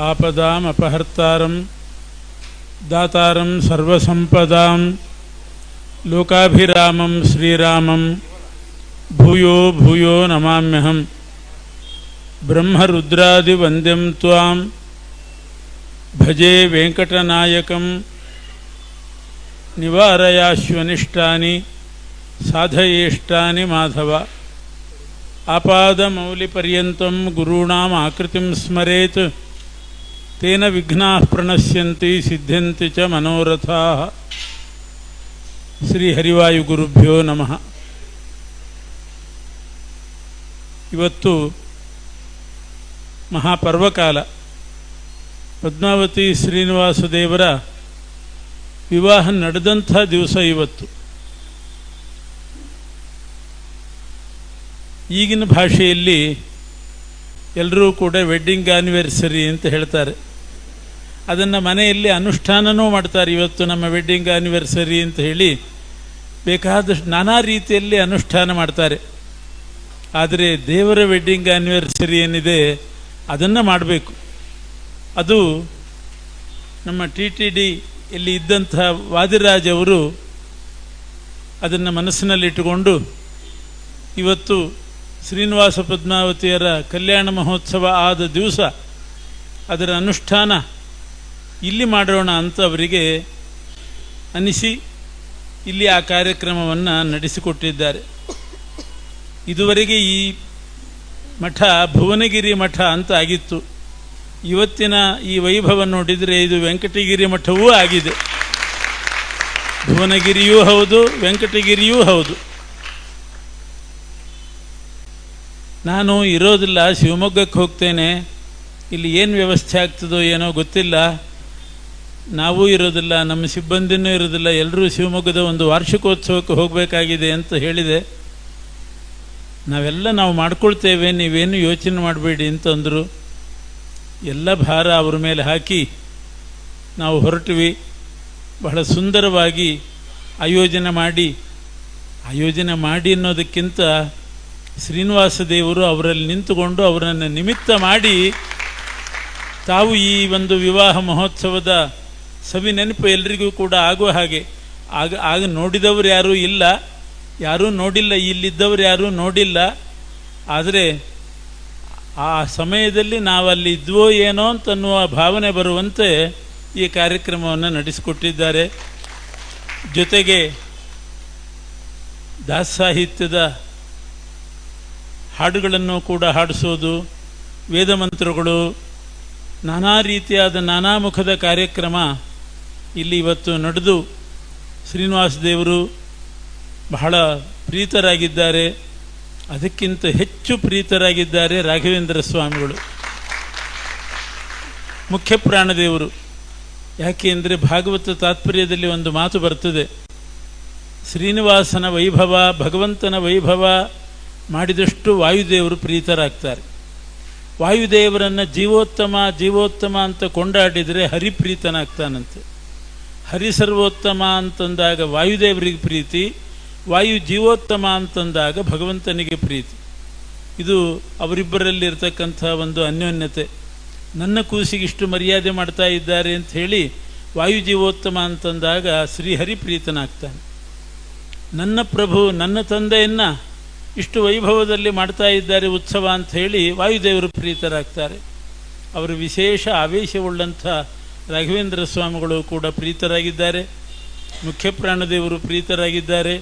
ఆపదాం అపహర్తారం దాతారం సర్వసంపదాం లోకాభిరామం శ్రీరామం భూయో భూయో నమామ్యహం. బ్రహ్మరుద్రాదివంద్యం త్వాం భజే వెంకటనాయకం నివారయాశ్వనిష్టాని సాధయేష్టాని మాధవ. ఆపాదమౌలిపర్యంతం గురూణాం ఆకృతిం స్మరేత్. ತೇನ ವಿಘ್ನಾ ಪ್ರಣಶ್ಯಂತಿ ಸಿದ್ಧಂತಿ ಚ ಮನೋರಥಾ ಶ್ರೀ ಹರಿವಾಯುಗುರುಭ್ಯೋ ನಮಃ ಇವತ್ತು ಮಹಾಪರ್ವಕಾಲ. ಪದ್ಮಾವತಿ ಶ್ರೀನಿವಾಸ ದೇವರ ವಿವಾಹ ನಡೆದಂಥ ದಿವಸ ಇವತ್ತು. ಈಗಿನ ಭಾಷೆಯಲ್ಲಿ ಎಲ್ಲರೂ ಕೂಡ ವೆಡ್ಡಿಂಗ್ ಆ್ಯನಿವರ್ಸರಿ ಅಂತ ಹೇಳ್ತಾರೆ. ಅದನ್ನು ಮನೆಯಲ್ಲಿ ಅನುಷ್ಠಾನನೂ ಮಾಡ್ತಾರೆ. ಇವತ್ತು ನಮ್ಮ ವೆಡ್ಡಿಂಗ್ ಆ್ಯನಿವರ್ಸರಿ ಅಂತ ಹೇಳಿ ಬೇಕಾದಷ್ಟು ನಾನಾ ರೀತಿಯಲ್ಲಿ ಅನುಷ್ಠಾನ ಮಾಡ್ತಾರೆ. ಆದರೆ ದೇವರ ವೆಡ್ಡಿಂಗ್ ಆ್ಯನಿವರ್ಸರಿ ಏನಿದೆ ಅದನ್ನು ಮಾಡಬೇಕು. ಅದು ನಮ್ಮ ಟಿ ಟಿ ಡಿ ಇಲ್ಲಿ ಇದ್ದಂಥ ವಾದಿರಾಜ್ ಅವರು ಅದನ್ನು ಮನಸ್ಸಿನಲ್ಲಿಟ್ಟುಕೊಂಡು ಇವತ್ತು ಶ್ರೀನಿವಾಸ ಪದ್ಮಾವತಿಯರ ಕಲ್ಯಾಣ ಮಹೋತ್ಸವ ಆದ ದಿವಸ ಅದರ ಅನುಷ್ಠಾನ ಇಲ್ಲಿ ಮಾಡೋಣ ಅಂತ ಅವರಿಗೆ ಅನಿಸಿ ಇಲ್ಲಿ ಆ ಕಾರ್ಯಕ್ರಮವನ್ನು ನಡೆಸಿಕೊಟ್ಟಿದ್ದಾರೆ. ಇದುವರೆಗೆ ಈ ಮಠ ಭುವನಗಿರಿ ಮಠ ಅಂತ ಆಗಿತ್ತು. ಇವತ್ತಿನ ಈ ವೈಭವ ನೋಡಿದರೆ ಇದು ವೆಂಕಟಗಿರಿ ಮಠವೂ ಆಗಿದೆ. ಭುವನಗಿರಿಯೂ ಹೌದು, ವೆಂಕಟಗಿರಿಯೂ ಹೌದು. ನಾನು ಇರೋದಿಲ್ಲ, ಶಿವಮೊಗ್ಗಕ್ಕೆ ಹೋಗ್ತೇನೆ. ಇಲ್ಲಿ ಏನು ವ್ಯವಸ್ಥೆ ಆಗ್ತದೋ ಏನೋ ಗೊತ್ತಿಲ್ಲ. ನಾವೂ ಇರೋದಿಲ್ಲ, ನಮ್ಮ ಸಿಬ್ಬಂದಿನೂ ಇರೋದಿಲ್ಲ ಎಲ್ಲರೂ ಶಿವಮೊಗ್ಗದ ಒಂದು ವಾರ್ಷಿಕೋತ್ಸವಕ್ಕೆ ಹೋಗಬೇಕಾಗಿದೆ ಅಂತ ಹೇಳಿದೆ. ನಾವೆಲ್ಲ ನಾವು ಮಾಡ್ಕೊಳ್ತೇವೆ, ನೀವೇನು ಯೋಚನೆ ಮಾಡಬೇಡಿ ಅಂತಂದರು ಎಲ್ಲ ಭಾರ ಅವ್ರ ಮೇಲೆ ಹಾಕಿ ನಾವು ಹೊರಟ್ವಿ. ಬಹಳ ಸುಂದರವಾಗಿ ಆಯೋಜನೆ ಮಾಡಿ ಆಯೋಜನೆ ಮಾಡಿ ಅನ್ನೋದಕ್ಕಿಂತ ಶ್ರೀನಿವಾಸ ದೇವರು ಅವರಲ್ಲಿ ನಿಂತುಕೊಂಡು ಅವರನ್ನು ನಿಮಿತ್ತ ಮಾಡಿ ತಾವು ಈ ಒಂದು ವಿವಾಹ ಮಹೋತ್ಸವದ ಸವಿ ನೆನಪು ಎಲ್ರಿಗೂ ಕೂಡ ಆಗುವ ಹಾಗೆ. ಆಗ ಆಗ ನೋಡಿದವರು ಯಾರೂ ಇಲ್ಲ. ಯಾರೂ ನೋಡಿಲ್ಲ, ಇಲ್ಲಿದ್ದವರು ಯಾರೂ ನೋಡಿಲ್ಲ. ಆದರೆ ಆ ಸಮಯದಲ್ಲಿ ನಾವಲ್ಲಿ ಇದ್ವೋ ಏನೋ ಅಂತನ್ನುವ ಭಾವನೆ ಬರುವಂತೆ ಈ ಕಾರ್ಯಕ್ರಮವನ್ನು ನಡೆಸಿಕೊಟ್ಟಿದ್ದಾರೆ. ಜೊತೆಗೆ ದಾಸ ಸಾಹಿತ್ಯದ ಹಾಡುಗಳನ್ನು ಕೂಡ ಹಾಡಿಸೋದು, ವೇದ ಮಂತ್ರಗಳು, ನಾನಾ ರೀತಿಯಾದ ನಾನಾ ಮುಖದ ಕಾರ್ಯಕ್ರಮ ಇಲ್ಲಿ ಇವತ್ತು ನಡೆದು ಶ್ರೀನಿವಾಸ ದೇವರು ಬಹಳ ಪ್ರೀತರಾಗಿದ್ದಾರೆ. ಅದಕ್ಕಿಂತ ಹೆಚ್ಚು ಪ್ರೀತರಾಗಿದ್ದಾರೆ ರಾಘವೇಂದ್ರ ಸ್ವಾಮಿಗಳು. ಮುಖ್ಯ ಪ್ರಾಣದೇವರು ಯಾಕೆ ಅಂದರೆ ಭಾಗವತ ತಾತ್ಪರ್ಯದಲ್ಲಿ ಒಂದು ಮಾತು ಬರ್ತದೆ. ಶ್ರೀನಿವಾಸನ ವೈಭವ, ಭಗವಂತನ ವೈಭವ ಮಾಡಿದಷ್ಟು ವಾಯುದೇವರು ಪ್ರೀತರಾಗ್ತಾರೆ. ವಾಯುದೇವರನ್ನು ಜೀವೋತ್ತಮ ಜೀವೋತ್ತಮ ಅಂತ ಕೊಂಡಾಡಿದರೆ ಹರಿಪ್ರೀತನಾಗ್ತಾನಂತೆ. ಹರಿ ಸರ್ವೋತ್ತಮ ಅಂತಂದಾಗ ವಾಯುದೇವರಿಗೆ ಪ್ರೀತಿ, ವಾಯು ಜೀವೋತ್ತಮ ಅಂತಂದಾಗ ಭಗವಂತನಿಗೆ ಪ್ರೀತಿ. ಇದು ಅವರಿಬ್ಬರಲ್ಲಿ ಇರತಕ್ಕಂಥ ಒಂದು ಅನ್ಯೋನ್ಯತೆ. ನನ್ನ ಕೂಸಿಗೆ ಇಷ್ಟು ಮರ್ಯಾದೆ ಮಾಡ್ತಾ ಇದ್ದಾರೆ ಅಂತ ಹೇಳಿ ವಾಯು ಜೀವೋತ್ತಮ ಅಂತಂದಾಗ ಶ್ರೀಹರಿ ಪ್ರೀತನಾಗ್ತಾನೆ ನನ್ನ ಪ್ರಭು, ನನ್ನ ತಂದೆಯನ್ನು ಇಷ್ಟು ವೈಭವದಲ್ಲಿ ಮಾಡ್ತಾ ಇದ್ದಾರೆ ಉತ್ಸವ ಅಂತ ಹೇಳಿ ವಾಯುದೇವರು ಪ್ರೀತರಾಗ್ತಾರೆ. ಅವರು ವಿಶೇಷ ಆವೇಶವುಳ್ಳಂಥ ರಾಘವೇಂದ್ರ ಸ್ವಾಮಿಗಳು ಕೂಡ ಪ್ರೀತರಾಗಿದ್ದಾರೆ. ಮುಖ್ಯ ಪ್ರಾಣದೇವರು ಪ್ರೀತರಾಗಿದ್ದಾರೆ.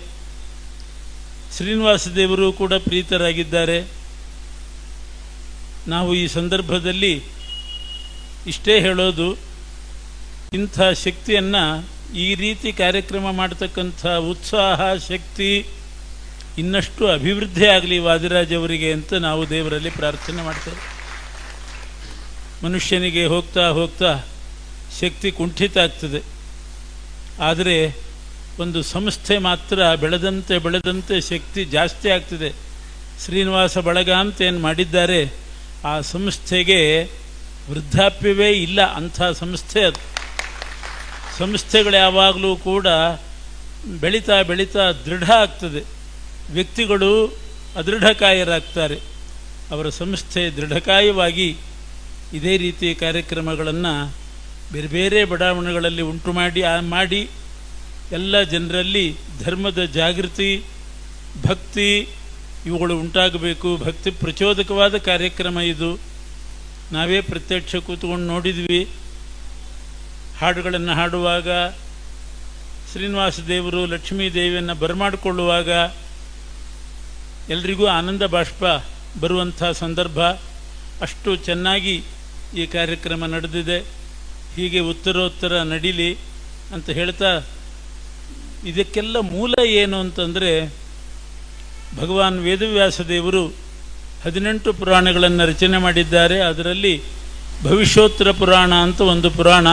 ಶ್ರೀನಿವಾಸ ದೇವರು ಕೂಡ ಪ್ರೀತರಾಗಿದ್ದಾರೆ. ನಾವು ಈ ಸಂದರ್ಭದಲ್ಲಿ ಇಷ್ಟೇ ಹೇಳೋದು, ಇಂಥ ಶಕ್ತಿಯನ್ನು ಈ ರೀತಿ ಕಾರ್ಯಕ್ರಮ ಮಾಡ್ತಕ್ಕಂಥ ಉತ್ಸಾಹ, ಶಕ್ತಿ ಇನ್ನಷ್ಟು ಅಭಿವೃದ್ಧಿ ಆಗಲಿ ವಾದಿರಾಜವರಿಗೆ ಅಂತ ನಾವು ದೇವರಲ್ಲಿ ಪ್ರಾರ್ಥನೆ ಮಾಡ್ತೇವೆ. ಮನುಷ್ಯನಿಗೆ ಹೋಗ್ತಾ ಹೋಗ್ತಾ ಶಕ್ತಿ ಕುಂಠಿತ ಆಗ್ತದೆ. ಆದರೆ ಒಂದು ಸಂಸ್ಥೆ ಮಾತ್ರ ಬೆಳೆದಂತೆ ಬೆಳೆದಂತೆ ಶಕ್ತಿ ಜಾಸ್ತಿ ಆಗ್ತದೆ. ಶ್ರೀನಿವಾಸ ಬಳಗ ಅಂತ ಏನು ಮಾಡಿದ್ದಾರೆ, ಆ ಸಂಸ್ಥೆಗೆ ವೃದ್ಧಾಪ್ಯವೇ ಇಲ್ಲ ಅಂಥ ಸಂಸ್ಥೆ ಅದು. ಸಂಸ್ಥೆಗಳು ಯಾವಾಗಲೂ ಕೂಡ ಬೆಳೀತಾ ಬೆಳೀತಾ ದೃಢ ಆಗ್ತದೆ. ವ್ಯಕ್ತಿಗಳು ಅದೃಢಕಾಯರಾಗ್ತಾರೆ. ಅವರ ಸಂಸ್ಥೆ ದೃಢಕಾಯವಾಗಿ ಇದೇ ರೀತಿ ಕಾರ್ಯಕ್ರಮಗಳನ್ನು ಬೇರೆ ಬೇರೆ ಬಡಾವಣೆಗಳಲ್ಲಿ ಉಂಟು ಮಾಡಿ, ಆ ಮಾಡಿ ಎಲ್ಲ ಜನರಲ್ಲಿ ಧರ್ಮದ ಜಾಗೃತಿ, ಭಕ್ತಿ ಇವುಗಳು ಉಂಟಾಗಬೇಕು. ಭಕ್ತಿ ಪ್ರಚೋದಕವಾದ ಕಾರ್ಯಕ್ರಮ ಇದು. ನಾವೇ ಪ್ರತ್ಯಕ್ಷ ಕೂತ್ಕೊಂಡು ನೋಡಿದ್ವಿ. ಹಾಡುಗಳನ್ನು ಹಾಡುವಾಗ ಶ್ರೀನಿವಾಸ ದೇವರು ಲಕ್ಷ್ಮೀ ದೇವಿಯನ್ನು ಬರಮಾಡಿಕೊಳ್ಳುವಾಗ ಎಲ್ರಿಗೂ ಆನಂದ ಬಾಷ್ಪ ಬರುವಂಥ ಸಂದರ್ಭ. ಅಷ್ಟು ಚೆನ್ನಾಗಿ ಈ ಕಾರ್ಯಕ್ರಮ ನಡೆದಿದೆ. ಹೀಗೆ ಉತ್ತರೋತ್ತರ ನಡೀಲಿ ಅಂತ ಹೇಳ್ತಾ, ಇದಕ್ಕೆಲ್ಲ ಮೂಲ ಏನು ಅಂತಂದರೆ, ಭಗವಾನ್ ವೇದವ್ಯಾಸ ದೇವರು ಹದಿನೆಂಟು ಪುರಾಣಗಳನ್ನು ರಚನೆ ಮಾಡಿದ್ದಾರೆ. ಅದರಲ್ಲಿ ಭವಿಷ್ಯೋತ್ತರ ಪುರಾಣ ಅಂತ ಒಂದು ಪುರಾಣ.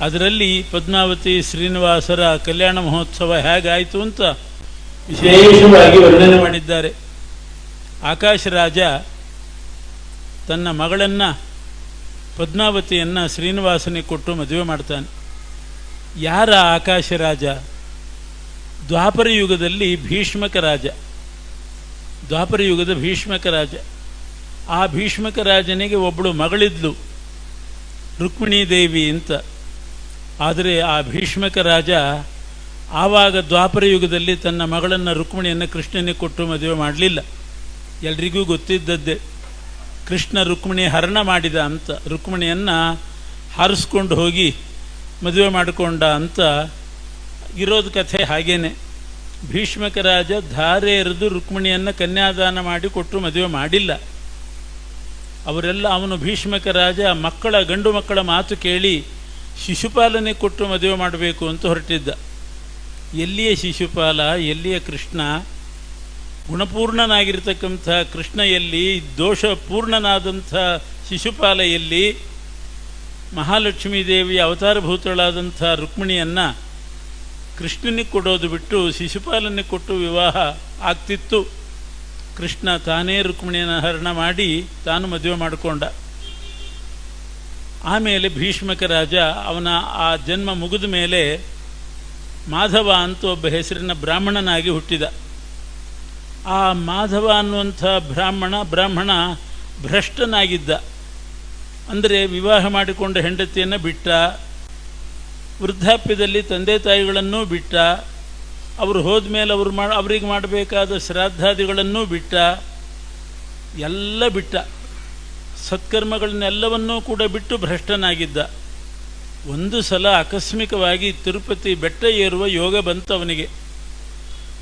ಅದರಲ್ಲಿ ಪದ್ಮಾವತಿ, ಶ್ರೀನಿವಾಸರ ಕಲ್ಯಾಣ ಮಹೋತ್ಸವ ಹೇಗಾಯಿತು ಅಂತ ವಿಶೇಷವಾಗಿ ವರ್ಣನೆ ಮಾಡಿದ್ದಾರೆ. ಆಕಾಶ ರಾಜ ತನ್ನ ಮಗಳನ್ನು ಪದ್ಮಾವತಿಯನ್ನು ಶ್ರೀನಿವಾಸನಿಗೆ ಕೊಟ್ಟು ಮದುವೆ ಮಾಡ್ತಾನೆ. ಯಾರ ಆಕಾಶ ರಾಜ ದ್ವಾಪರ ಯುಗದಲ್ಲಿ ಭೀಷ್ಮಕ ರಾಜ. ದ್ವಾಪರ ಯುಗದ ಭೀಷ್ಮಕ ರಾಜ. ಆ ಭೀಷ್ಮಕ ರಾಜನಿಗೆ ಒಬ್ಬಳು ಮಗಳಿದ್ಲು ರುಕ್ಮಿಣೀ ದೇವಿ ಅಂತ. ಆದರೆ ಆ ಭೀಷ್ಮಕ ರಾಜ ಆವಾಗ ದ್ವಾಪರ ಯುಗದಲ್ಲಿ ತನ್ನ ಮಗಳನ್ನು ರುಕ್ಮಿಣಿಯನ್ನು ಕೃಷ್ಣನಿಗೆ ಕೊಟ್ಟು ಮದುವೆ ಮಾಡಲಿಲ್ಲ. ಎಲ್ರಿಗೂ ಗೊತ್ತಿದ್ದದ್ದೇ. ಕೃಷ್ಣ ರುಕ್ಮಿಣಿ ಹರಣ ಮಾಡಿದ ಅಂತ, ರುಕ್ಮಿಣಿಯನ್ನು ಹಾರಿಸ್ಕೊಂಡು ಹೋಗಿ ಮದುವೆ ಮಾಡಿಕೊಂಡ ಅಂತ ಇರೋದು ಕಥೆ ಹಾಗೇನೆ. ಭೀಷ್ಮಕ ರಾಜ ಧಾರೆ ಎರೆದು ರುಕ್ಮಿಣಿಯನ್ನು ಕನ್ಯಾದಾನ ಮಾಡಿ ಕೊಟ್ಟರು ಮದುವೆ ಮಾಡಿಲ್ಲ. ಅವರೆಲ್ಲ ಅವನು ಭೀಷ್ಮಕ ರಾಜ ಮಕ್ಕಳ ಗಂಡು ಮಕ್ಕಳ ಮಾತು ಕೇಳಿ ಶಿಶುಪಾಲನೆ ಕೊಟ್ಟು ಮದುವೆ ಮಾಡಬೇಕು ಅಂತ ಹೊರಟಿದ್ದ. ಎಲ್ಲಿಯ ಶಿಶುಪಾಲ, ಎಲ್ಲಿಯ ಕೃಷ್ಣ? ಗುಣಪೂರ್ಣನಾಗಿರ್ತಕ್ಕಂಥ ಕೃಷ್ಣ ಎಲ್ಲಿ ಶಿಶುಪಾಲೆಯಲ್ಲಿ ಮಹಾಲಕ್ಷ್ಮೀ ದೇವಿ ಅವತಾರಭೂತಳಾದಂಥ ರುಕ್ಮಿಣಿಯನ್ನು ಕೃಷ್ಣನಿಗೆ ಕೊಡೋದು ಬಿಟ್ಟು ಶಿಶುಪಾಲನಿಗೆ ಕೊಟ್ಟು ವಿವಾಹ ಆಗ್ತಿತ್ತು. ಕೃಷ್ಣ ತಾನೇ ರುಕ್ಮಿಣಿಯನ್ನು ಹರಣ ಮಾಡಿ ತಾನು ಮದುವೆ ಮಾಡಿಕೊಂಡ. ಆಮೇಲೆ ಭೀಷ್ಮಕ ರಾಜ ಅವನ ಆ ಜನ್ಮ ಮುಗಿದ ಮೇಲೆ ಮಾಧವ ಅಂತ ಒಬ್ಬ ಹೆಸರಿನ ಬ್ರಾಹ್ಮಣನಾಗಿ ಹುಟ್ಟಿದ. ಆ ಮಾಧವ ಅನ್ನುವಂಥ ಬ್ರಾಹ್ಮಣ ಬ್ರಾಹ್ಮಣ ಭ್ರಷ್ಟನಾಗಿದ್ದ. ಅಂದರೆ ವಿವಾಹ ಮಾಡಿಕೊಂಡ ಹೆಂಡತಿಯನ್ನು ಬಿಟ್ಟ, ವೃದ್ಧಾಪ್ಯದಲ್ಲಿ ತಂದೆ ತಾಯಿಗಳನ್ನೂ ಬಿಟ್ಟ, ಅವರು ಹೋದ ಮೇಲೆ ಅವರು ಮಾಡಿ ಅವರಿಗೆ ಮಾಡಬೇಕಾದ ಶ್ರಾದ್ದಾದಿಗಳನ್ನೂ ಬಿಟ್ಟ, ಎಲ್ಲ ಬಿಟ್ಟ. ಸತ್ಕರ್ಮಗಳನ್ನೆಲ್ಲವನ್ನೂ ಕೂಡ ಬಿಟ್ಟು ಭ್ರಷ್ಟನಾಗಿದ್ದ. ಒಂದು ಸಲ ಆಕಸ್ಮಿಕವಾಗಿ ತಿರುಪತಿ ಬೆಟ್ಟ ಏರುವ ಯೋಗ ಬಂತು ಅವನಿಗೆ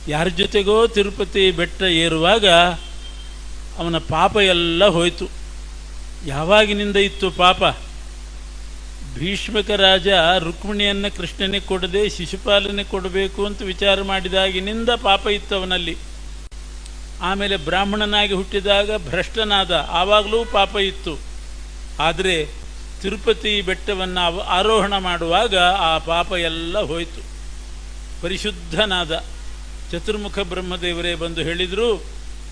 ಯಾರ ಜೊತೆಗೋ ತಿರುಪತಿ ಬೆಟ್ಟ ಏರುವಾಗ ಅವನ ಪಾಪ ಎಲ್ಲ ಹೋಯಿತು. ಯಾವಾಗಿನಿಂದ ಇತ್ತು ಪಾಪ? ಭೀಷ್ಮಕ ರಾಜ ರುಕ್ಮಿಣಿಯನ್ನು ಕೃಷ್ಣನಿಗೆ ಕೊಡದೆ ಶಿಶುಪಾಲನೆ ಕೊಡಬೇಕು ಅಂತ ವಿಚಾರ ಮಾಡಿದಾಗಿನಿಂದ ಪಾಪ ಇತ್ತು ಅವನಲ್ಲಿ ಆಮೇಲೆ ಬ್ರಾಹ್ಮಣನಾಗಿ ಹುಟ್ಟಿದಾಗ ಭ್ರಷ್ಟನಾದ ಆವಾಗಲೂ ಪಾಪ ಇತ್ತು. ಆದರೆ ತಿರುಪತಿ ಬೆಟ್ಟವನ್ನು ಆರೋಹಣ ಮಾಡುವಾಗ ಆ ಪಾಪ ಎಲ್ಲ ಹೋಯಿತು. ಪರಿಶುದ್ಧನಾದ ಚತುರ್ಮುಖ ಬ್ರಹ್ಮದೇವರೇ ಬಂದು ಹೇಳಿದರು,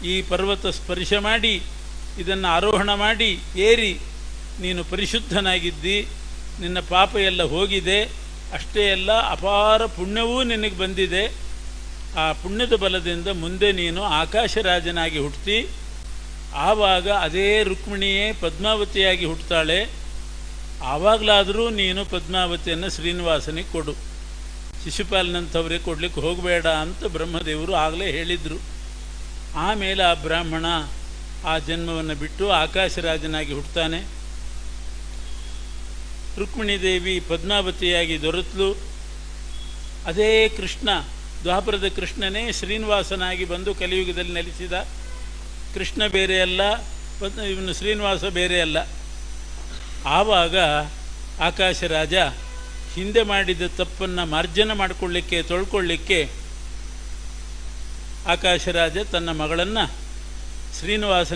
ಈ ಪರ್ವತ ಸ್ಪರ್ಶ ಮಾಡಿ, ಇದನ್ನು ಆರೋಹಣ ಮಾಡಿ, ಏರಿ, ನೀನು ಪರಿಶುದ್ಧನಾಗಿದ್ದಿ, ನಿನ್ನ ಪಾಪ ಎಲ್ಲ ಹೋಗಿದೆ, ಅಷ್ಟೇ ಅಲ್ಲ, ಅಪಾರ ಪುಣ್ಯವೂ ನಿನಗೆ ಬಂದಿದೆ. ಆ ಪುಣ್ಯದ ಬಲದಿಂದ ಮುಂದೆ ನೀನು ಆಕಾಶರಾಜನಾಗಿ ಹುಟ್ಟಿ ಆವಾಗ ಅದೇ ರುಕ್ಮಿಣಿಯೇ ಪದ್ಮಾವತಿಯಾಗಿ ಹುಟ್ಟುತ್ತಾಳೆ ಆವಾಗಲಾದರೂ ನೀನು ಪದ್ಮಾವತಿಯನ್ನು ಶ್ರೀನಿವಾಸನಿಗೆ ಕೊಡು. ಶಿಶುಪಾಲನಂಥವ್ರಿಗೆ ಕೊಡಲಿಕ್ಕೆ ಹೋಗಬೇಡ ಅಂತ ಬ್ರಹ್ಮದೇವರು ಆಗಲೇ ಹೇಳಿದರು. ಆಮೇಲೆ ಆ ಬ್ರಾಹ್ಮಣ ಆ ಜನ್ಮವನ್ನು ಬಿಟ್ಟು ಆಕಾಶರಾಜನಾಗಿ ಹುಟ್ಟುತ್ತಾನೆ ರುಕ್ಮಿಣಿ ದೇವಿ ಪದ್ಮಾವತಿಯಾಗಿ ದೊರೆತಲು. ಅದೇ ಕೃಷ್ಣ, ದ್ವಾಪರದ ಕೃಷ್ಣನೇ ಶ್ರೀನಿವಾಸನಾಗಿ ಬಂದು ಕಲಿಯುಗದಲ್ಲಿ ನೆಲೆಸಿದ. ಕೃಷ್ಣ ಬೇರೆ ಅಲ್ಲ ಇವನು ಶ್ರೀನಿವಾಸ ಬೇರೆ ಅಲ್ಲ. ಆವಾಗ ಆಕಾಶರಾಜ ಹಿಂದೆ ಮಾಡಿದ ತಪ್ಪನ್ನು ಮಾರ್ಜನ ಮಾಡಿಕೊಳ್ಳಿಕ್ಕೆ ತೊಳ್ಕೊಳ್ಳಿಕ್ಕೆ ಆಕಾಶರಾಜ ತನ್ನ ಮಗಳನ್ನು ಶ್ರೀನಿವಾಸ